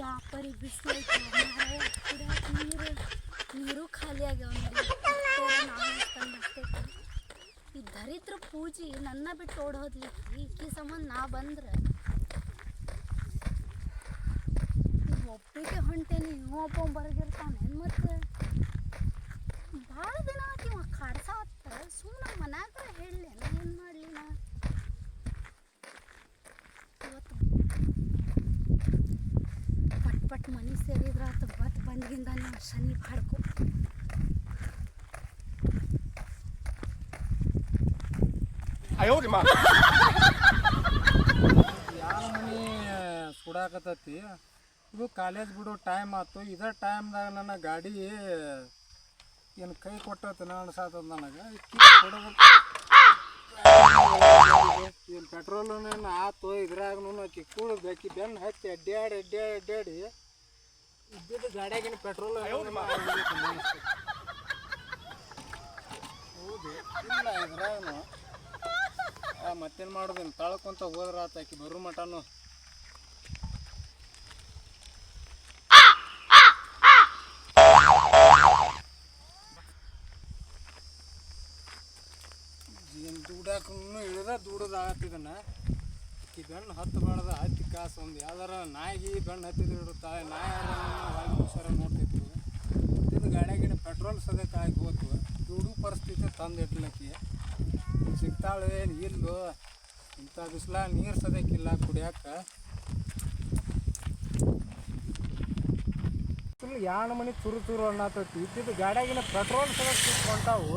ಯಾಪರಿ ಬಿಸಿಲೈತೆ ಕುಡಿಯಾಕ ನೀರು ನೀರು ಖಾಲಿ ಆಗ್ಯಾವ ಅಷ್ಟೇ ಈ ದರಿದ್ರ ಪೂಜಿ ನನ್ನ ಬಿಟ್ಟು ಓಡೋದ್ಲಿಕ್ಕೆ ಈಕಿ ಸಂಬಂಧ ನಾ ಬಂದ್ರೆ ಒಬ್ಬಿಗೆ ಹೊಂಟೇನಿ ಒಬ್ಬ ಬರಗಿರ್ತಾನೆ ಮತ್ತೆ ಭಾಳ ದಿನ ಆತಿ ಇವ ಕಾಡ್ಸಾವತ್ತ ಸುಮ್ಮನೆ ಮನ್ಯಾಗ ಹೇಳಲಿ ಏನು ಮಾಡಲಿ ನಾ ಇವತ್ತು ಪಟ್ ಪಟ್ ಮನೆ ಸೇರಿದ್ರ ಆತ ಬತ್ ಬಂದ್ಗಿಂದ ನೀವು ಶನಿ ಬಾಡ್ಕೊ ಯಾವ ಮನೆ ಸುಡಾಕತ್ತೈತಿ? ಇದು ಕಾಲೇಜ್ ಬಿಡೋ ಟೈಮ್ ಆಯ್ತು ಇದೇ ಟೈಮ್ದಾಗ ನನ್ನ ಗಾಡಿ ಏನು ಕೈ ಕೊಟ್ಟೈತೆ ಅನ್ಸಾತದ ನನಗೆ? ಏನು ಪೆಟ್ರೋಲ್ ಆತು ಇದ್ರಾಗ ಆಕಿ ಕೂಳು ಬೇಕಿ ಬೆನ್ನು ಹತ್ತಿ ಅಡ್ಡಾಡಿ ಅಡ್ಡಾಡಿ ಅಡ್ಡಾಡಿ ಇದ್ದಿದ್ದು ಗಾಡಿಯಾಗಿನ ಪೆಟ್ರೋಲ್ ಹೌದು ಇಲ್ಲ ಇದ್ರಾಗನು. ಮತ್ತೇನು ಮಾಡೋದಿಲ್ಲ ತಳ್ಕೊಂತ ಹೋದ್ರ ಆತ ಆಕಿ ಬರೋ ಮಟನು ದುಡಾಕು ಇಳಿದ ಇದನ್ನ. ಆಕಿ ಗಣ್ಣು ಹತ್ತು ಮಾಡದ ಹತ್ತಿ ಕಾಸು ಒಂದು ಯಾವ್ದಾರ ನಾಯಿಗೆ ಬೆಣ್ಣು ಹತ್ತಿದ್ರು ಇಡುತ್ತಾ ನಾಯಿ ಹುಷಾರ ನೋಡ್ತಿತ್ತು ಇದು ಗಾಡಿಯಾಗಿನ ಪೆಟ್ರೋಲ್ ಸದ್ಯಕ್ಕೆ ಆಗಿ ಹೋತು. ದುಡು ಪರಿಸ್ಥಿತಿ ತಂದು ಇಟ್ಲಕ್ಕಿ ಸಿಗ್ತಾಳೆ ಏನು ಇಲ್ಲೋ, ಇಂಥ ಬಿಸಿಲ, ನೀರು ಸದ್ಯಕ್ಕಿಲ್ಲ ಕುಡಿಯಕ್ಕೆ. ಫುಲ್ ಯಾಣ ಮನೆ ತುರು ತುರು ಅನ್ನತೈತಿ. ಇದ್ದಿದ್ದು ಗಾಡಿಯಾಗಿನ ಪೆಟ್ರೋಲ್ ಸದಕ್ಕೆ ಹೊಂಟಾವು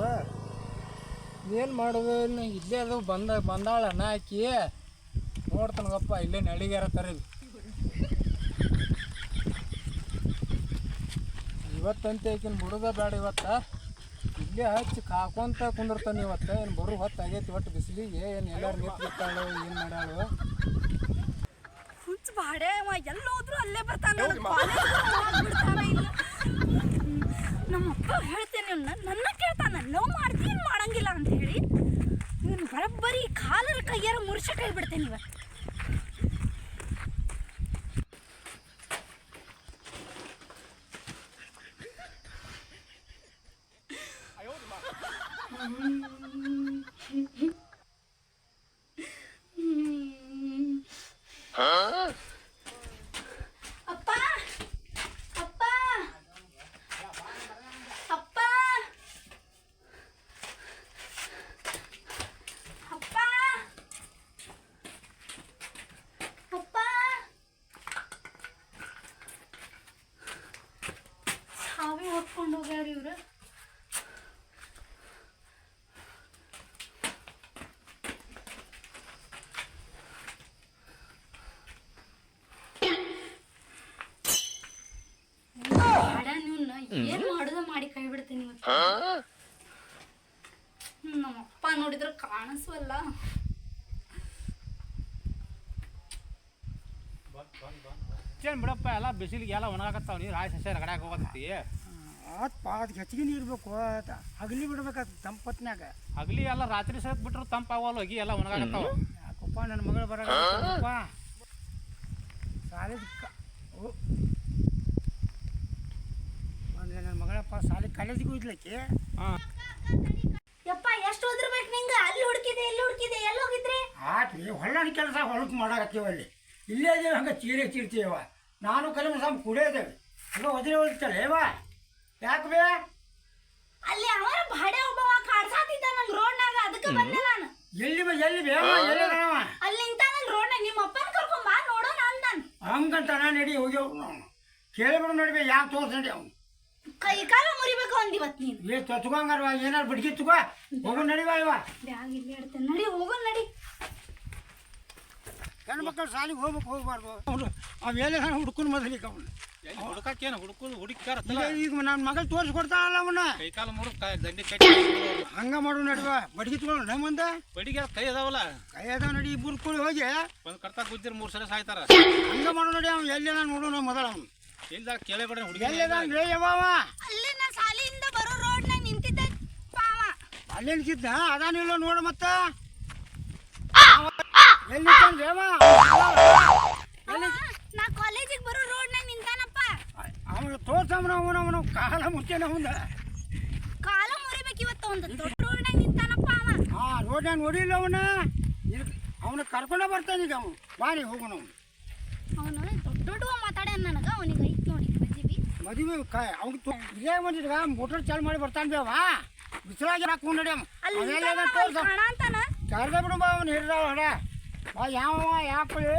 ಏನು ಮಾಡೋದು? ಇಲ್ಲೇ ಅದು ಬಂದ ಬಂದಾಳ ಅನ್ನ ಹಾಕಿ ನೋಡ್ತಾನಗಪ್ಪ ಇಲ್ಲೇ ನಡಿಗ್ಯಾರ ತರೀ ಇವತ್ತಂತೆ ಈಕಿನ ಬಿಡೋದ ಬೇಡ ಇವತ್ತ. ಇಲ್ಲೇ ಹಚ್ಚಿ ಕಾಕೊಂತ ಕುಂದಿರ್ತಾನೆ ಇವತ್ತು. ಏನು ಬರು ಹೊತ್ತು ಆಗೈತಿ ಒಟ್ಟು ಬಿಸಿಲಿಗೆ. ಏನು ಎಲ್ಲಾರು ಬಿಡ್ತಾಳು ಏನು ಮಾಡಾಳು ಹುಚ್ಚ ಬಾಡೆ ಎಲ್ಲ ಹೋದ್ರು ಅಲ್ಲೇ ಬರ್ತಾನೆ. ನಮ್ಮ ಅಪ್ಪ ನಮ್ಮಪ್ಪ ಹೇಳ್ತೇನೆ ನನ್ನ ಕೇಳ್ತಾನ ಲವ್ ಮಾಡ್ತೀನಿ ಮಾಡಂಗಿಲ್ಲ ಅಂತ ಹೇಳಿ. ನೀನು ಬರಬ್ಬರಿ ಕಾಲರ ಕೈಯಾರ ಮುರ್ಷ ಕೈ ಬಿಡ್ತೇನೆ ಇವತ್ತು ಅಪ್ಪ ಅಪ್ಪ ಅಪ್ಪ ಅಪ್ಪ ಅಪ್ಪ ಸಾವಿ ಹೊತ್ಕೊಂಡು ಹೋಗ್ಯಾರ ಇವ್ರು ಬೇಡ ನೀವ್ನ ಏನ್ ಮಾಡುದ ಮಾಡಿ ಕೈ ಬಿಡ್ತೀನಿ ಇವತ್ತು ಹ್ಮ್, ನಮ್ಮಪ್ಪ ನೋಡಿದ್ರ ಕಾಣಿಸ್ವಲ್ಲ ಏನು ಬಿಡಪ್ಪ ಎಲ್ಲ ಬಿಸಿಲಿಗೆ ಎಲ್ಲ ಒಣಗಾಕತ್ತಾವ ನೀರು ಹಾಯ್ ಸಸ್ಯ ರಗಡ್ಯಾಗ ಹೋಗತ್ತೈತಿ. ಆತ್ಪ ಅದಕ್ಕೆ ಹೆಚ್ಚಿಗೆ ನೀರು ಬೇಕು ಹಗಲಿ ಬಿಡ್ಬೇಕಾಗ್ತದೆ ತಂಪತ್ನ್ಯಾಗ. ಹಗಲಿ ಎಲ್ಲ ರಾತ್ರಿ ಸತ್ ಬಿಟ್ರು ತಂಪಾವಲ್ಲ ಹೋಗಿ ಎಲ್ಲ ಒಣಗಾಕತ್ತಾವ. ಯಾಕಪ್ಪ ನನ್ನ ಮಗಳು ಬರಪ್ಪ ಸಾಲಿದ ಅಂದ್ರೆ ನನ್ನ ಮಗಳಪ್ಪ ಸಾಲಿ ಕಾಲೇಜಿಗೆ ಹೋಗ್ಲಿಕ್ಕೆ ಹಾಂ. ಯಪ್ಪ ಎಷ್ಟು ಓದಿರ್ಬೇಕು ನಿಂಗ ಅಲ್ಲಿ ಹುಡುಕಿದೆ ಇಲ್ಲಿ ಹುಡುಕಿದೆ ಎಲ್ಲಿ ಹೋಗಿದ್ರಿ? ಆತ್ರಿ ಹೊಳ್ಳನ ಕೆಲಸ ಹೊಲಕ್ಕೆ ಮಾಡಾಕತ್ತೀವಿ ಅಲ್ಲಿ ಇಲ್ಲೇ ಇದೇವೆ ಹಂಗೆ ಚೀರೆ ಚೀರ್ತೀವ ನಾನು ಕಲಿಮ ಸಾಮ್ ಕುಡಿಯೋದೇವೆ ಈಗ ಒದ್ರೆ ಹೋಗ್ತಾಳೆ ಏವ ಯಾಕೆ ಬೇ? ಅಲ್ಲಿ ಅವರ ಭಾಡೆ ಒಬ್ಬವ ಕಾಡ್ಸಾತಿದ್ದ ನಂಗೆ ರೋಡ್ನಾಗ ಅದಕ್ಕೆ ಬಂದೆ ನಾನು. ಎಲ್ಲಿ ಬೇ ಎಲ್ಲಿ ಬೇವ ಎಲ್ಲಿ ಅದಾವ? ಅಲ್ಲಿ ನಿಂತ ನನ್ ರೋಡ್ನಾಗ ನಿಮ್ಮ ಅಪ್ಪನ ಕರ್ಕೊಂಡ್ ಬಾ ನೋಡೋಣ ಅಂದನ್. ಹಂಗಂತ ನಾನು ನಡಿ ಹೋಗ್ಯವ್ ನೋಡಿ ಕೇಳಿಬಿಡು ನಡಿಬೇ ಯಾಕೆ ತೋರ್ಸ್ ನಡಿ ಅವ್ನು? ಕೈ ಕಾಲ ಮುರಿಬೇಕು ಅಂದಿವತ್ ನೀನು. ಏ ತೊತ್ಕೊಂಗಾರ ಏನಾರು ಬಿಡ್ಗಿ ತಗೋ ಹೋಗು ನಡಿವಾ ಇವ. ಬ್ಯಾಗ್ ಇಲ್ಲಿ ಇಡ್ತೇನೆ. ನಡಿ ಹೋಗೋ ನಡಿ. ಹೆಣ್ಮಕ್ಳು ಶಾಲೆಗೆ ಹೋಗ್ಬೇಕು ಹೋಗ್ಬಾರ್ದು. ಅವನು ಅವ ಎಲ್ಲಿ ಹುಡ್ಕೊಂಡು ಮೊದಲಿಗೆ ಅವನು? ಹುಡುಕಕ್ಕೇನು ಹುಡುಕುದು? ಹುಡುಕ್ಯಾರ ಈಗ ನನ್ನ ಮಗಳು ತೋರಿಸ್ಕೊಡ್ತಾಳಲ್ಲ ಅವನ್ನ. ಕೈ ಕಾಲು ಮುರು ದಂಡಿ ಕಟ್ಟಿ ಹಂಗ ಮಾಡು ನಡುವ. ಬಡಿಗೆ ತಗೊಂಡು ನಮ್ಮ ಮುಂದೆ. ಬಡಿಗೆ ಕೈ ಅದಾವಲ್ಲ? ಕೈ ಅದಾವ ನಡಿ ಇಬ್ಬರು ಕೂಡಿ ಹೋಗಿ. ಒಂದು ಕರ್ತಾ ಗುದ್ದಿರ ಮೂರು ಸಲ ಸಾಯ್ತಾರ. ಹಂಗ ಮಾಡು ನೋಡಿ ಅವ್ನು. ಎಲ್ಲಿ ನೋಡೋಣ ಮೊದಲ ಅವ್ನು. ಇಲ್ಲ ಕೇಳೇ ಬೇಡ ಹುಡುಗಿ ಎಲ್ಲಿದಾನ್ರಿ ಯವ್ವ ಅಲ್ಲಿ ನಾ ಸಾಲಿಯಿಂದ ಬರೋ ರೋಡ್ನಾಗ ನಿಂತಿದ್ದೆ ಪಾವ. ಅಲ್ಲಿ ನಿಂತಿದ್ದ ಅದಾನಿಲ್ಲ ನೋಡು ಮತ್ತ. ಎಲ್ಲಿ ನಿಂತಾನ್ರಿ ಅವ? ಅವ, ನಾ ಕಾಲೇಜಿಗೆ ಬರೋ ರೋಡ್ನಾಗ ನಿಂತಾನಪ್ಪ. ಅವನು ತೋರ್ಸಮ್ಮನ ಅವನು ಅವನು ಕಾಲ ಮುಚ್ಚೇನ ಅವನ ಕಾಲ ಮುರಿಬೇಕು ಇವತ್ತು ಒಂದು ದೊಡ್ಡ ರೋಡ್ನಾಗ ನಿಂತಾನಪ್ಪ ಅವ. ಆ ರೋಡ್ನಾಗ ನೋಡಿಲ್ಲ ಅವನ. ಅವನ ಕರ್ಕೊಂಡ ಬರ್ತಾನೆ ಈಗ ಅವನು. ಬಾರಿ ಹೋಗೋಣ ಅವನು ದೊಡ್ಡ ದೊಡ್ಡ ಮಾತಾಡ್ಯಾನ ನನಗೆ ಅವನಿಗೆ ಐತ್ ನೋಡಿ ಮದ್ವಿ ಅವ್ನು ಇದೇ ಬಂದಿದ್ಗ ಮೋಟರ್ ಚಾಲು ಮಾಡಿ ಬರ್ತಾನೆ ಬೇವ. ಬಿಸಿಲಾಗಿ ಹಾಕೊಂಡು ನಡಿ ಅಲ್ಲಿ ಅವೆಲ್ಲ ನಿಂತಾನ, ತೋರ್ಸ. ಅಲ್ಲಿ ಕಾಣ ಅಂತಾನ? ಕರ್ದ ಬಿಡು ಬಾ ಅವನು ಹಿಡ್ದ ಹೊಡ ಬಾ ಯಾವ ಯಾಪಳಿ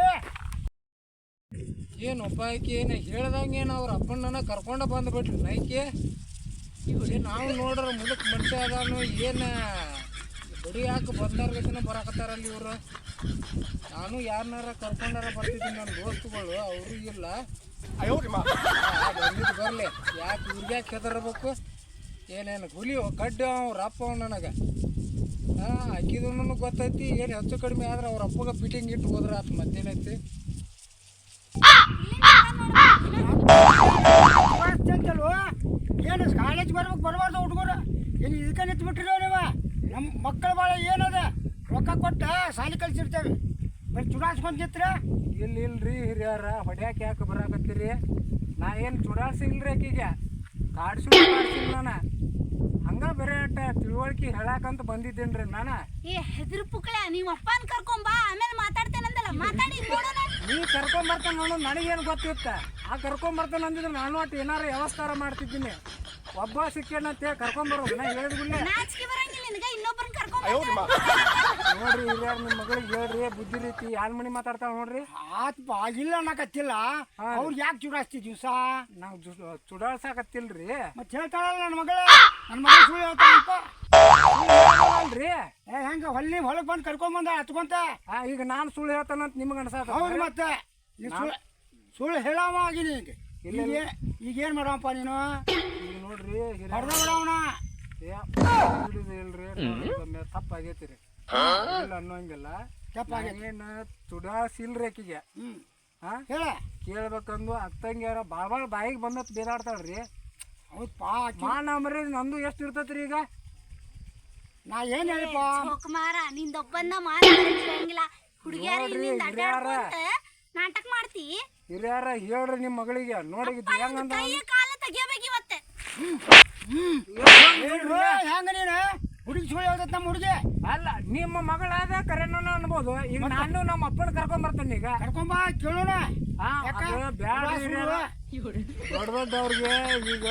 ಏನಪ್ಪ ಆಕೆ ಏನು ಹೇಳ್ದಂಗೆ ಏನು ಅವ್ರ ಅಪ್ಪಣ್ಣನ ಕರ್ಕೊಂಡು ಬಂದ್ಬಿಟ್ರಿ ನೈಕೆ ಏನು ನಾವು ನೋಡ್ರ ಮುದುಕ್ ಮನುಷ್ಯ ಅದಾನು ಏನು ಬಡಿ ಯಾಕೆ ಬಂದಾರ್ಗತಿನ ಬರಾಕತ್ತಾರಲ್ಲಿ ಇವರು ನಾನು ಯಾರನ್ನಾರ ಕರ್ಕೊಂಡಾರ ಬರ್ತಿದ್ದೀನಿ ನನ್ನ ದೋಸ್ತುಗಳು ಅವರು ಇಲ್ಲ ಬಂದಿದ್ದು ಬರಲಿ ಯಾಕೆ ಇವ್ರಿಗೆ ಯಾಕೆ ಹೆದರ್ಬೇಕು ಏನೇನು ಹುಲಿ ಕಡ್ಡು ಅವ್ರ ಅಪ್ಪ ಅವ ನನಗೆ ಹಾಂ ಹಾಕಿದ್ರು ಗೊತ್ತೈತಿ ಏನು ಹೆಚ್ಚು ಕಡಿಮೆ ಆದ್ರೆ ಅವ್ರ ಅಪ್ಪಗೆ ಫಿಟ್ಟಿಂಗ್ ಇಟ್ಟು ಹೋದ್ರೆ ಆತ ಮತ್ತೇನೈತಿ ಏನು ಕಾಲೇಜ್ ಬರ್ಬೇಕು ಬರಬಾರ್ದು ಹುಡುಗರು ಏನು ಇದಕ್ಕೆ ನಿಂತು ಬಿಟ್ಟಿರೋ ನೀವು ನಮ್ಮ ಮಕ್ಕಳ ಭಾಳ ಏನದ? ರೊಕ್ಕ ಕೊಟ್ಟ ಸಾಲಿ ಕಲ್ಸಿರ್ತೇವೆ ಬರೀ ಚುಡಾಸ್ಕೊಂಡ್ ನಿತ್ರ ಇಲ್ಲ ಇಲ್ರಿ ಹಿರಿಯರ ಹೊಡ್ಯಾಕ ಯಾಕೆ ಬರಾಕತ್ತೀರಿ? ನಾ ಏನು ಚುಡಾಡ್ಸಿಲ್ರಿ ಆಕಿಗೆ? ಕಾಡ್ಸು ಕಾಡ್ಸಿಲ್ಲ ನಾನು. ಹಂಗ ಬೇರೆ ಅಟ್ಟ ತಿಳುವಳಿಕೆ ಹೇಳಾಕಂತ ಬಂದಿದ್ದೇನ್ರಿ ನಾನು. ಏ ಹೆದ್ರು ಪುಕ್ಳೆ ನೀವು ಅಪ್ಪನ ಕರ್ಕೊಂಬಾ ಆಮೇಲೆ ಮಾತಾಡ್ತೇನಂದಲ್ಲ ಮಾತಾಡಿ ನೋಡೋಣ. ನೀ ಕರ್ಕೊಂಬರ್ತಾನೆ ನೋಡು ನನಗೇನು ಗೊತ್ತಿತ್ತ? ಆ ಕರ್ಕೊಂಬರ್ತಾನೆ ಅಂದಿದ್ರೆ ನಾನು ಒಟ್ಟು ಏನಾರ ವ್ಯವಸ್ಥಾರ ಮಾಡ್ತಿದ್ದೀನಿ. ಒಬ್ಬ ಸಿಕ್ಕೇನಂತೆ ಕರ್ಕೊಂಬರೋದು ನಾ ಹೇಳಿದ್ಬಿಲ್ಲ ನಾಚಿಕೆ ನಿನಗ ಇನ್ನೊಬ್ಬರನ್ನ ಕರ್ಕೊಂಡ್ ನೋಡ್ರಿ ಹಿರಿಯರ್ ನಿಮ್ಮ ಮಗಳಿಗೆ ಹೇಳ್ರಿ ಬುದ್ಧಿ ರೀತಿ ಯಾನ್ ಮನಿ ಮಾತಾಡ್ತಾವ ನೋಡ್ರಿ. ಆತ್ ಬಾಗಿಲ್ಲ ಅನ್ನಕತ್ತಿಲ್ಲ. ಅವ್ರು ಯಾಕೆ ಚುಡಾಸ್ತಿ ದಿವಸ? ನಾವ್ ಚುಡಾಡ್ಸಾಕತ್ತಿಲ್ರಿ ಮತ್ತೆ ಹೇಳ್ತಾಳಲ್ಲ ನನ್ನ ಮಗಳ? ನನ್ನ ಮಗ ಸುಳ್ಳು ಹೇಳ್ತಾಳಪ್ಪ ಅಲ್ರಿ ಏ ಹೆಂಗ ಹೊಲ್ಲಿ ಹೊಲಕ್ಕೆ ಬಂದು ಕರ್ಕೊಂಬಂದ ಹತ್ಕೊಂತ? ಆ, ಈಗ ನಾನು ಸುಳ್ಳು ಹೇಳ್ತಾನಂತ ನಿಮ್ಗೆ ಅನ್ಸಾತ ಹೌದು ಮತ್ತೆ. ನೀ ಸುಳ್ಳು ಸುಳ್ಳು ಹೇಳವ ಆಗಿನಿ ಈಗ. ಈಗ ಈಗ ಏನು ಮಾಡವಪ್ಪ ನೀನು? ಈಗ ನೋಡ್ರಿ ಹೊಡೆದ ಬಿಡವನ? ಇಲ್ರಿ ತಪ್ಪಾಗೈತಿ ರೀ ಇಲ್ಲ ಅನ್ನೋಂಗಿಲ್ಲ. ತಪ್ಪಾಗೈತಿ ಏನು ಚುಡಾಸಿಲ್ರಿ ಆಕಿಗೆ. ಹಾ? ಹೇಳ. ಕೇಳ್ಬೇಕಂದು ಅತ್ತಂಗ್ಯಾರ ಭಾಳ ಭಾಳ ಬಾಯಿಗೆ ಬಂದತ್ ಬೇದಾಡ್ತಾಳ್ರಿ ಹೌದಪ್ಪ ಆಕಿ? ಮಾನ ಮರಿ ನಂದು ಎಷ್ಟು ಇರ್ತೈತ್ರಿ ಈಗ? ನಾ ಏನ್ ಹೇಳಿಪ್ಪ? ಮಾತಾಡಿರಂಗಿಲ್ಲ ಹುಡುಗಿಯಾರ ಹಿರಿಯರ. ಅಡ್ಡಾಡ್ಕೊಂತ ನಾಟಕ ಮಾಡ್ತಿ. ಹಿರಿಯರ ಹೇಳ್ರಿ ನಿಮ್ಮ ಮಗಳಿಗೆ. ನೋಡಿ ಇದು ಹೆಂಗ ನೀನು ಹುಡುಗಿ ಸುಳ್ಳು ಹೋದ ನಮ್ಮ ಹುಡುಗಿ ಅಲ್ಲ ನಿಮ್ಮ ಮಗಳಾದ ಕರೆನ ಅನ್ಬೋದು ಈಗ ನಾನು ನಮ್ಮ ಅಪ್ಪನ ಕರ್ಕೊಂಡ್ ಬರ್ತೇನೆ ಈಗ ಕರ್ಕೊಂಬ ಕೇಳೋಣ. ದೊಡ್ಡ ದೊಡ್ಡವ್ರಿಗೆ ಈಗ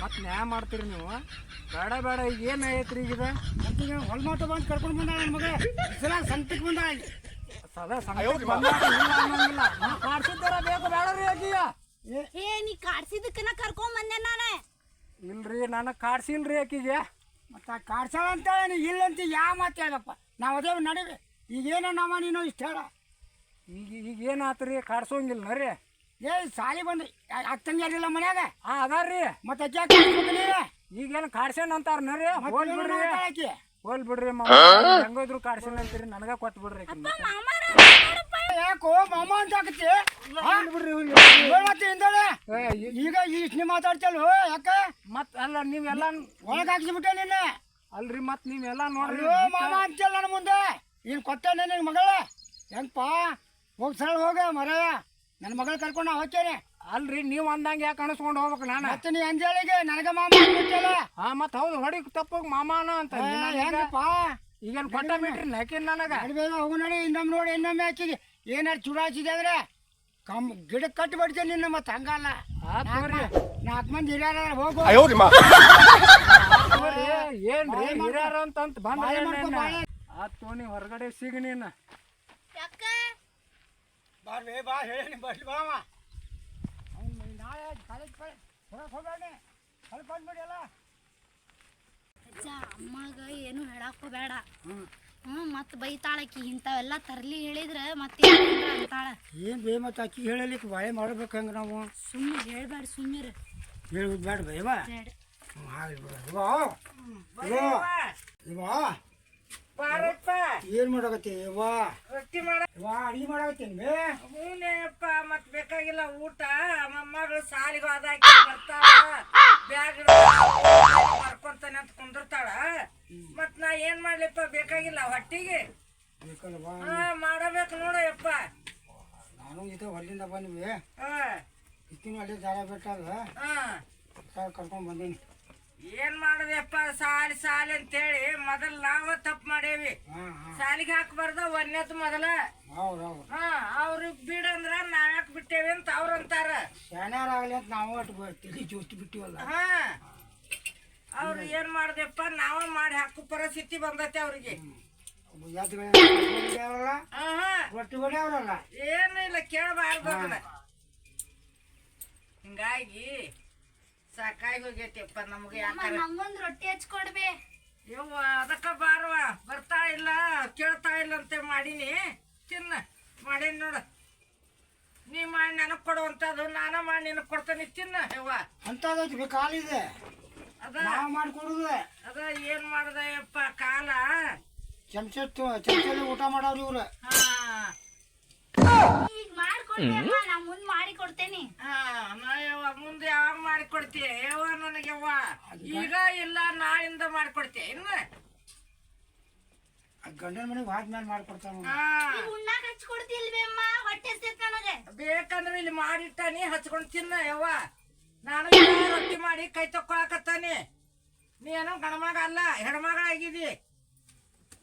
ಮತ್ತೆ ನ್ಯಾಯ ಮಾಡ್ತೀರಿ ನೀವು ಬೇಡ ಬೇಡ ಈಗ ಏನು ಐತ್ರಿ ಈಗ ಈಗ ಹೊಲ್ಮಾಟ ಬಂದು ಕರ್ಕೊಂಡು ಬಂದ ನನ್ನ ಮಗ ಸಲ ಸಂತಕ್ಕೆ ಬಂದ. ಸದಾ ಸಂಗ ಇಲ್ಲ ಅನ್ನಂಗಿಲ್ಲ ಬೇಕು ಬೇಡ ರೀ ಆಕಿಯ ಏ. ಏ ನೀ ಕಾಡ್ಸಿದ್ದಕ್ಕನ ಕರ್ಕೊಂಡ್ ಬಂದೆ ನಾನೇ. ಇಲ್ರಿ ನನಗೆ ಕಾಡ್ಸಿಲ್ರಿ ಆಕಿಗೆ. ಮತ್ತೆ ಕಾಡ್ಸಾಳ ಅಂತ ನೀ ಇಲ್ಲಂತ ಯಾವ ಮಾತು ಹೇಳಪ್ಪ. ನಾವು ಅದೇ ನಡಿವೆ ಈಗೇನೋ ನಮ್ಮ ನೀನು ಇಷ್ಟ ಹೇಳ. ಈಗ ಈಗ ಏನು ರೀ ಕಾಡ್ಸೋಂಗಿಲ್ಲ ರೀ? ಏ ಸಾಲಿ ಬಂದು ಅಕ್ಕಂಗೆ ಇರಲಿಲ್ಲ ಮನ್ಯಾಗ? ಆ ಅದಾರ್ರಿ. ಮತ್ತೆ ಅಜ್ಜ ನೀನು? ಈಗೇನು ಕಾಡ್ಸೇನ್ ಅಂತಾರ ನರಿ ಹೋಲ್ ಬಿಡ್ರಿ. ಹೋಲ್ ಬಿಡ್ರಿ ಮಾಮ. ಹೆಂಗೋದ್ರು ಕಾಡ್ಸೋಣ ಅಂತೀರಿ ನನಗ ಕೊಟ್ಟು ಬಿಡ್ರಿ ಯಾಕೋ ಮಾಮ ಅಂತ ಹಾಕತ್ತಿ? ಬಿಡ್ರಿ ಮತ್ತೆ ಹಿಂದಳೆ ಈಗ ಇಷ್ಟು ನೀವು ಮಾತಾಡ್ತಲ್ವ ಯಾಕ? ಮತ್ ಅಲ್ಲ ನೀವೆಲ್ಲ ಒಳಗೆ ಹಾಕಿಸ್ಬಿಟ್ಟೆ ನಿನ್ನ? ಅಲ್ರಿ ಮತ್ ನೀವೆಲ್ಲ ನೋಡ್ರಿ. ಮಾಮ ಅಂತಲ್ಲ ನನ್ನ ಮುಂದೆ. ನೀನು ಕೊಟ್ಟೆ ನಿನ್ನ ಮಗಳ. ಹೆಂಗಪ್ಪ ಹೋಗ್ ಸರಳ ಹೋಗ ಮರಯ. ನನ್ನ ಮಗಳ ಕರ್ಕೊಂಡು ನಾ ಹೋಗ್ತೇನೆ. ಅಲ್ರಿ ನೀವು ಅಂದಂಗೆ ಯಾಕೆ ಅನಿಸ್ಕೊಂಡು ಹೋಗ್ಬೇಕು ನಾನು? ಮತ್ತೆ ನೀ ಅಂಜಾಳಿಗೆ ನನಗೆ ಮಾಮ ಅಂದ್ಬಿಟ್ಟಲ್ಲ. ಹಾ ಮತ್ತೆ ಹೌದು ಹೊಡಿ ತಪ್ಪೋಗಿ ಮಾಮಾನ ಅಂತ ಹೆಂಗಪ್ಪ? ಈಗೇನು ಕೊಟ್ಟ ಬಿಟ್ರಿ ನಾಕಿನ್ ನನಗೆ? ನೋಡಿ ನಡಿ ಇನ್ನೊಮ್ಮೆ ನೋಡಿ ಇನ್ನೊಮ್ಮೆ ಹಾಕಿಗೆ ಏನಾರು ಚುಡಾಯಿಸಿದೆ ಅಂದ್ರೆ ಕಮ್ ಗಿಡ ಕಟ್ಟಿ ಬಿಡ್ತೇನೆ ನಿನ್ನ ಮತ್ತೆ ಹಂಗಲ್ಲ. ನಾಲ್ಕು ಮಂದಿ ಹಿರಿಯರ ಹೋಗು. ಏನ್ರಿ. ಹಿರಿಯರ ಅಂತ ಬಂದ ಆತು ನೀ ಹೊರಗಡೆ ಸಿಗ ನೀನು. ಯಾಕ? ಬಾರ್ಬೇ ಬಾ ಹೇಳಿ ಬರ್ಲಿ ಬಾವ ಅವ್ನು ನಾಳೆ ಕಾಲೇಜ್ ಹೊರಗೆ ಹೋಗ್ಬೇಡಿ ಹೊರಗೆ ಅಲ್ಲ ಅಜ್ಜ ಅಮ್ಮಗ ಏನು ಹೇಳಕ್ ಹೋಗ್ಬೇಡ ಹ್ಞೂ ಮತ್ತೆ ಬೈತಾಳಕಿ ಇಂಥವೆಲ್ಲ ತರಲಿ ಹೇಳಿದ್ರೆ ಮತ್ತೆ ಅಂತಾಳ ಏನು ಬೇ ಮತ್ತೆ ಅಕ್ಕಿ ಹೇಳಲಿಕ್ಕೆ ಬಾಳೆ ಮಾಡ್ಬೇಕು ಹಂಗೆ ನಾವು. ಸುಮ್ಮನೆ ಹೇಳಬೇಡ ಸುಮ್ಮನೆ ಹೇಳುದು ಬೇಡ. ಬೇವಾ ಬೇಡ ಏನ್ ಮಾಡಕತ್ತಿ? ಇವಾ. ರೊಟ್ಟಿ ಮಾಡ ಇವಾ ಅಡಿಗೆ ಮಾಡಕತ್ತೀನಿ ಬೇ. ಹೂನೇಪ್ಪ ಮತ್ ಬೇಕಾಗಿಲ್ಲ ಊಟ. ಮೊಮ್ಮಗಳು ಸಾಲಿಗೆ ಅದಾಕಿ ಬರ್ತಾಳ. ಬ್ಯಾಗ್ ಮಾಡ್ಕೊಂತಾನೆ ಅಂತ ಕುಂದಿರ್ತಾಳ. ಮತ್ ನಾ ಏನ್ ಮಾಡ್ಲಿಪ್ಪ? ಬೇಕಾಗಿಲ್ಲ ಹೊಟ್ಟಿಗೆ. ಹಾ ಮಾಡಬೇಕು ನೋಡಿ ಯಪ್ಪ. ನಾನು ಇದು ಹೊಲ್ಲಿಂದ ಬಂದ್ವಿ. ಹಾ. ಇಕ್ಕಿನೂ ಅಲ್ಲಿ ದಾರ ಬಿಟ್ಟಾಗ ಹಾ. ಕರ್ಕೊಂಡ್ ಬಂದೀನಿ. ಏನ್ ಮಾಡುದಪ್ಪ? ಸಾಲಿ ಸಾಲಿ ಅಂತೇಳಿ ಮೊದಲ್ ನಾವ ತಪ್ಪು ಮಾಡೇವಿ. ಸಾಲಿಗೆ ಹಾಕಬಾರ್ದ ಒಂದೇತ್ ಮೊದಲ. ಅವ್ರಿಗೆ ಬಿಡ ಹಾ ಅವ್ರಿಗೆ ಬಿಡಂದ್ರ ನಾವ್ಯಾಕ್ ಬಿಟ್ಟೇವಿ ಅಂತ ಅವ್ರ ಅಂತಾರ. ಆಗಲಿ ಅಂತ ನಾವು ಒಟ್ಟು ತಿಳಿ ಜೋಸ್ತಿ ಬಿಟ್ಟಿವಲ್ಲ. ಹಾ. ಅವ್ರು ಏನ್ ಮಾಡ್ದಪ್ಪ? ನಾವ ಮಾಡಿ ಹಾಕೋ ಪರಿಸ್ಥಿತಿ ಬಂದತೆ ಅವ್ರಿಗೆ. ಏನಿಲ್ಲ ಕೇಳಬಾರ್ದು ಹಿಂಗಾಗಿ ಸಾಕಾಗಿ ಹೋಗೈತಿಪ್ಪ ನಮ್ಗೆ ನಂಗೊಂದ್ ರೊಟ್ಟಿ ಹಚ್ಕೊಡ್ಬೇ ಯವ್ವ ಅದಕ್ಕ ಬಾರವ ಬರ್ತಾ ಇಲ್ಲ ಕೇಳ್ತಾ ಇಲ್ಲ ಅಂತ ಮಾಡೀನಿ. ತಿನ್ನ ಮಾಡೀನಿ ನೋಡು. ನೀ ಮಾಡಿ ನನಗ್ ಕೊಡುವಂಥದ್ದು ನಾನ ಮಾಡಿ ನಿನಗೆ ಕೊಡ್ತೇನೆ ತಿನ್ನ ಯವ್ವ. ಅಂಥದ್ದೈತಿ ಬಿ ಕಾಲಿದೆ ಅದ ನಾವು ಮಾಡ್ಕೊಡುದು ಅದ ಏನ್ ಮಾಡ್ದಯಪ್ಪ ಕಾಲ? ಚಮಚ ಚಮಚಲ್ಲಿ ಊಟ ಮಾಡೋರು ಇವ್ರು. ಹಾ ಈಗ ಮಾಡ್ಕೊಡ್ಬೇ ಅಮ್ಮ ನಾ ಮುಂದ್ ಮಾಡಿ ಕೊಡ್ತೇನಿ ಹಾ ನಾ ಯವ್ವ ಮುಂದೆ ಯಾವಾಗ ಮಾಡಿಕೊಡ್ತೀಯ? ಯವ್ವ ನನಗೆ ಯವ್ವ. ಈಗ ಇಲ್ಲ ನಾಳಿಂದ ಮಾಡಿಕೊಡ್ತೀಯ ಇನ್ನ? ಗಂಡನ ಮನೆಗೆ ಹೋದ್ಮೇಲೆ ನನಗೆ. ಬೇಕಂದ್ರೆ ಇಲ್ಲಿ ಮಾಡಿಟ್ಟಾನಿ ಹಚ್ಕೊಂಡು ತಿನ್ನ ಯವ್ವ. ನಾನು ರೊಟ್ಟಿ ಮಾಡಿ ಕೈ ತಕ್ಕೊಳಕತ್ತಾನಿ. ನೀನು ಗಣಮಗ ಅಲ್ಲ ಹೆಣ್ಮಗ ಆಗಿದಿ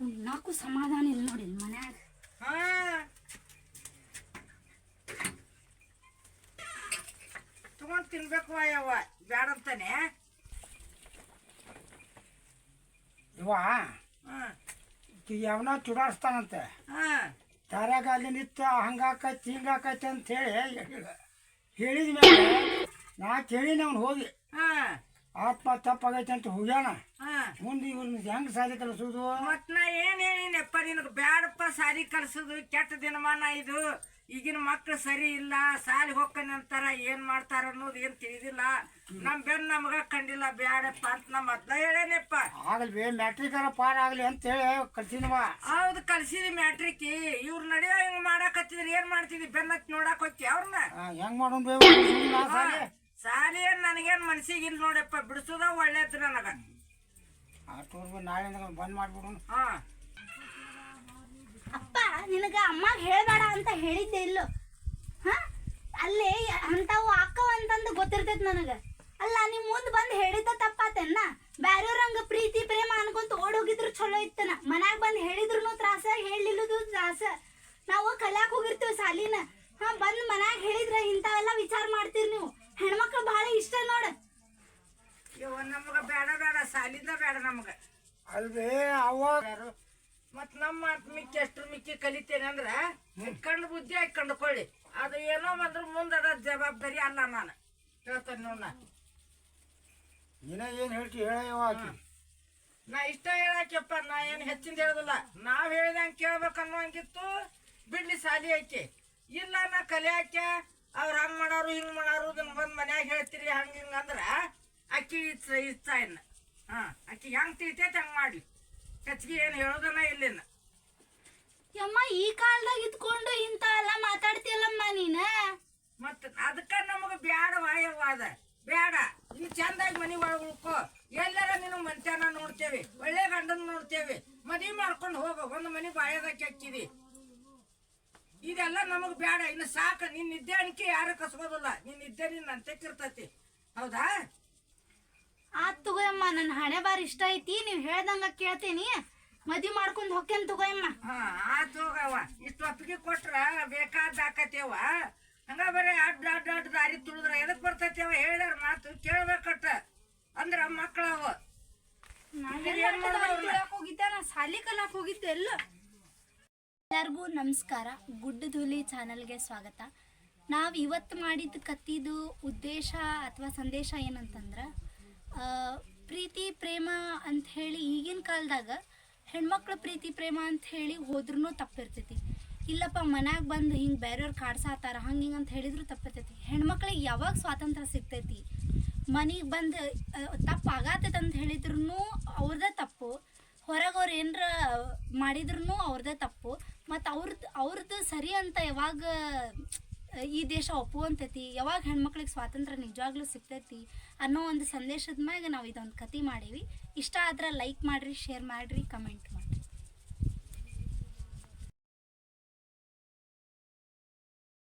ಉಣ್ಣಾಕು ಸಮಾಧಾನ ಇಲ್ಲ ನೋಡಿ ಮನ್ಯಾಗ. ಹಾ. ತಗೊಂಡ್ ತಿನ್ಬೇಕು ಅಯ್ಯವ ಬ್ಯಾಡಂತಾನೆ ಇವ ಹಾ. ಯಾವನ ಚುಡಾಡ್ಸ್ತಾನಂತೆ. ಹಾ. ದಾರ್ಯಾಗ ಅಲ್ಲಿ ನಿಂತು ಹಂಗಾಕೈತಿ ಹಿಂಗಾಕೈತಿ ಅಂತ ಹೇಳಿ ಹೇಳಿದ ಮೇಲೆ ನಾ ಕೇಳಿನ ಅವ್ನು ಹೋಗಿ ಹಾ. ಆತ್ಮ ತಪ್ಪಾಗೈತೆ ಅಂತ ಹೋಗ್ಯಾನ. ಹಾ. ಮುಂದೆ ಇವ್ರನ್ನ ಹೆಂಗ್ ಸಾರಿ ಕಲಿಸೋದು ಮತ್ ನಾ ಏನ್ ಹೇಳಿನಪ್ಪ ನಿನಗ ಬ್ಯಾಡಪ್ಪ ಸಾರಿ ಕಲ್ಸೋದು ಕೆಟ್ಟ ದಿನಮಾನ ಇದು. ಈಗಿನ ಮಕ್ಳು ಸರಿ ಇಲ್ಲ ಸಾಲಿ ಹೋಗ್ತಾನೆ ಅಂತಾರ ಏನ್ ಮಾಡ್ತಾರ ಅನ್ನೋದು ಏನ್ ತಿಳಿದಿಲ್ಲ. ನಮ್ ಬೆನ್ ನಮಗ ಕಂಡಿಲ್ಲ ಬ್ಯಾಡಪ್ಪ ಅಂತ ನಮ್ಮ ಮೊದ್ಲ ಹೇಳೇನಪ್ಪ. ಆಗಲಿ ಮ್ಯಾಟ್ರಿಕ್ ಪಾರ್ ಆಗಲಿ ಅಂತ ಹೇಳಿ ಕಲ್ಸಿನವ ಹೌದು ಕಲ್ಸಿದಿ ಮ್ಯಾಟ್ರಿಕ್ ಇವ್ರು ನಡೆಯೋ ಹಿಂಗ್ ಮಾಡಾಕತ್ತಿದ್ರ ಏನ್ ಮಾಡ್ತಿದ್ವಿ ಬೆನ್ನಕ್ಕೆ ನೋಡಾಕ್ ಹೋಗ್ತಿ ಅವ್ರನ್ನ ಹೆಂಗ್ ಮಾಡೋಣ ಸಾಲಿ ಏನ್ ನನಗೇನ್ ಮನ್ಸಿಗೆ ಇಲ್ಲ ನೋಡಪ್ಪ ಬಿಡಿಸೋದ ಒಳ್ಳೇದು ನನಗ. ಅಷ್ಟು ನಾಳೆ ಬಂದ್ ಮಾಡ್ಬಿಡೋಣ. ಹಾ. ಅಪ್ಪ ನಿನಗ ಅಮ್ಮಗೆ ಹೇಳಬೇಡ ಅಂತ ಹೇಳಿದ್ದೆ ಇಲ್ಲ. ಹಾ? ಅಲ್ಲಿ ಅಂಥವು ಅಕ್ಕವ ಅಂತಂದು ಗೊತ್ತಿರ್ತೈತೆ ನನಗೆ. ಅಲ್ಲ ನೀವು ಮುಂದೆ ಬಂದು ಹೇಳಿದ್ದ ತಪ್ಪಾತೆನ್ನ ಬ್ಯಾರೆಯವ್ರಂಗ ಪ್ರೀತಿ ಪ್ರೇಮ ಅನ್ಕೊಂತ ಓಡ್ ಹೋಗಿದ್ರು ಚಲೋ ಇತ್ತನ. ಮನ್ಯಾಗ ಬಂದು ಹೇಳಿದ್ರು ತ್ರಾಸ ಹೇಳಿಲ್ಲದು ತ್ರಾಸ. ನಾವು ಕಲ್ಯಾಕ್ ಹೋಗಿರ್ತೀವಿ ಸಾಲಿನ. ಹಾ ಬಂದು ಮನ್ಯಾಗ ಹೇಳಿದ್ರೆ ಇಂಥವೆಲ್ಲ ವಿಚಾರ ಮಾಡ್ತೀರಿ ನೀವು. ಹೆಣ್ಮಕ್ಳು ಬಹಳ ಇಷ್ಟ ನೋಡ. ನಮ್ಗೆ ನಮಗ ಬೇಡ ಬೇಡ ಸಾಲಿಂದ ಬೇಡ ನಮಗೆ. ಅಲ್ವೇ ಅವ ಯಾರು ಮತ್ ನಮ್ಮ ಮಿಕ್ಕಿ ಎಷ್ಟು ಮಿಕ್ಕಿ ಕಲಿತೇನೆ ಅಂದ್ರ ಕಂಡು ಬುದ್ಧಿ ಆಗಿ ಕಂಡುಕೊಳ್ಳಿ ಅದು ಏನೋ ಬಂದ್ರೆ ಮುಂದದ ಅದ ಜವಾಬ್ದಾರಿ ಅಲ್ಲ ನಾನು. ಹೇಳ್ತೇನೆ ನೋಡ ನೀನ ಏನ್ ಹೇಳ್ತಿ? ಹೇಳಿ ನಾ ಇಷ್ಟ ಹೇಳಾಕ್ಯಪ್ಪ ನಾ ಏನು ಹೆಚ್ಚಿಂದ ಹೇಳುದಿಲ್ಲ. ನಾವ್ ಹೇಳ್ದಂಗೆ ಕೇಳ್ಬೇಕು ಅನ್ನೋಂಗಿತ್ತು ಬಿಡ್ಲಿ ಸಾಲಿ ಐತಿ ಇಲ್ಲ ನಾ ಕಲಿಯಾಕ ಅವ್ರು ಹಂಗ್ ಮಾಡೋರು ಹಿಂಗ್ ಮಾಡೋರು ಇದನ್ನ ಬಂದು ಮನ್ಯಾಗ ಹೇಳ್ತೀರಿ ಹಂಗೆ ಹಿಂಗ ಅಂದ್ರ ಅಕ್ಕಿ ಇಷ್ಟ ಇಷ್ಟ ಇನ್ನ. ಹಾ ಅಕ್ಕಿ ಹೆಂಗೆ ತಿಳಿತೈತೆ ಹಂಗ್ ಮಾಡ್ಲಿ. ಹೆಚ್ಚಿಗೆ ಏನು ಹೇಳೋದನ್ನ ಇಲ್ಲಿನ. ಯಮ್ಮ ಈ ಕಾಲದಾಗ ಇದ್ಕೊಂಡು ಇಂತ ಎಲ್ಲ ಮಾತಾಡ್ತಿಯಲ್ಲಮ್ಮ ನೀನ? ಮತ್ತ ಅದಕ್ಕ ನಮಗ ಬ್ಯಾಡ ವಾಯವಾದ ಬ್ಯಾಡ. ಇಲ್ಲಿ ಚಂದಾಗಿ ಮನಿ ಒಳಗೆ ಉಳ್ಕೋ. ಎಲ್ಲರ ನೀನು ಮಂತ್ಯಾನ ನೋಡ್ತೇವೆ. ಒಳ್ಳೆ ಗಂಡನ ನೋಡ್ತೇವೆ. ಮದ್ವಿ ಮಾಡ್ಕೊಂಡು ಹೋಗ. ಒಂದು ಮನಿ ಬಾಯದ ಕೆಚ್ಚಿದಿ ಇದೆಲ್ಲ ನಮಗ್ ಬೇಡ ಇನ್ನು ಸಾಕ. ನಿನ್ ನಿದ್ದೆ ಅಣಿಕೆ ಯಾರು ಕಸ್ಬೋದಿಲ್ಲ ನಿನ್ ನಿದ್ದೆ ನಿನ್ ಅಂತಕ್ಕಿರ್ತತಿ ಹೌದಾ? ಆತ್ ತಗೋಯಮ್ಮ ನನ್ನ ಹಣೆ ಬಾರಿ ಇಷ್ಟ ಐತಿ ನೀವ್ ಹೇಳ್ದಂಗ ಕೇಳ್ತೀನಿ. ಮದಿ ಮಾಡ್ಕೊಂಡ್ ಹೊಕ್ಕೇನ್ ತಗೋಯಮ್ಮ. ಹಾ ಆತು ಹೋಗವ ಇಷ್ಟು ಒಪ್ಪಿಗೆ ಕೊಟ್ರ ಬೇಕಾದ ಹಾಕತ್ತೇವ ಹಂಗ ಬರೀ ಅಡ್ಡ ಅಡ್ಡ ಅಡ್ಡ ದಾರಿ ತುಳಿದ್ರ ಎದಕ್ ಬರ್ತೈತೇವ ಹೇಳ್ಯಾರ ಮಾತು ಕೇಳ್ಬೇಕಟ್ಟ ಅಂದ್ರ ಏನ್ ಮಾಡೋದು ಅವ್ರನ್ನ? ಹೋಗಿದ್ದೆ ನಾ ಸಾಲಿ ಕಲಾಕ್ ಹೋಗಿದ್ದೆ ಎಲ್ಲ. ಎಲ್ಲರಿಗೂ ನಮಸ್ಕಾರ. ಗುಡ್ಡ ಧೂಲಿ ಚಾನಲ್ಗೆ ಸ್ವಾಗತ. ನಾವು ಇವತ್ತು ಮಾಡಿದ ಕತ್ತಿದು ಉದ್ದೇಶ ಅಥವಾ ಸಂದೇಶ ಏನಂತಂದ್ರೆ ಪ್ರೀತಿ, ಪ್ರೇಮ ಅಂತ ಹೇಳಿ ಈಗಿನ ಕಾಲದಾಗ ಹೆಣ್ಮಕ್ಳು ಪ್ರೀತಿ, ಪ್ರೇಮ ಅಂತ ಹೇಳಿ ಹೋದ್ರೂ ತಪ್ಪಿರ್ತೈತಿ. ಇಲ್ಲಪ್ಪ, ಮನ್ಯಾಗ ಬಂದು ಹಿಂಗೆ ಬೇರೆಯವ್ರು ಕಾಡ್ಸಾತಾರ, ಹಂಗೆ ಹಿಂಗೆ ಅಂತ ಹೇಳಿದ್ರು ತಪ್ಪಿರ್ತೈತಿ. ಹೆಣ್ಮಕ್ಳಿಗೆ ಯಾವಾಗ ಸ್ವಾತಂತ್ರ್ಯ ಸಿಗ್ತೈತಿ? ಮನೆಗೆ ಬಂದು ತಪ್ಪು ಆಗತ್ತೈತೆ ಅಂತ ಹೇಳಿದ್ರು ಅವ್ರದ್ದೇ ತಪ್ಪು. ಹೊರಗೆ ಅವ್ರು ಏನರ ಮಾಡಿದ್ರು ಅವ್ರದ್ದೇ ತಪ್ಪು. ಮತ್ತು ಅವ್ರದ್ದು ಅವ್ರದ್ದು ಸರಿ ಅಂತ ಯಾವಾಗ ಈ ದೇಶ ಒಪ್ಪುವಂತೈತಿ ಯಾವಾಗ ಹೆಣ್ಮಕ್ಳಿಗೆ ಸ್ವಾತಂತ್ರ್ಯ ನಿಜವಾಗ್ಲೂ ಸಿಗ್ತೈತಿ ಅನ್ನೋ ಒಂದು ಸಂದೇಶದ ಮ್ಯಾಗ ನಾವು ಇದೊಂದು ಕತೆ ಮಾಡೀವಿ. ಇಷ್ಟ ಆದ್ರೆ ಲೈಕ್ ಮಾಡಿರಿ ಶೇರ್ ಮಾಡಿರಿ ಕಮೆಂಟ್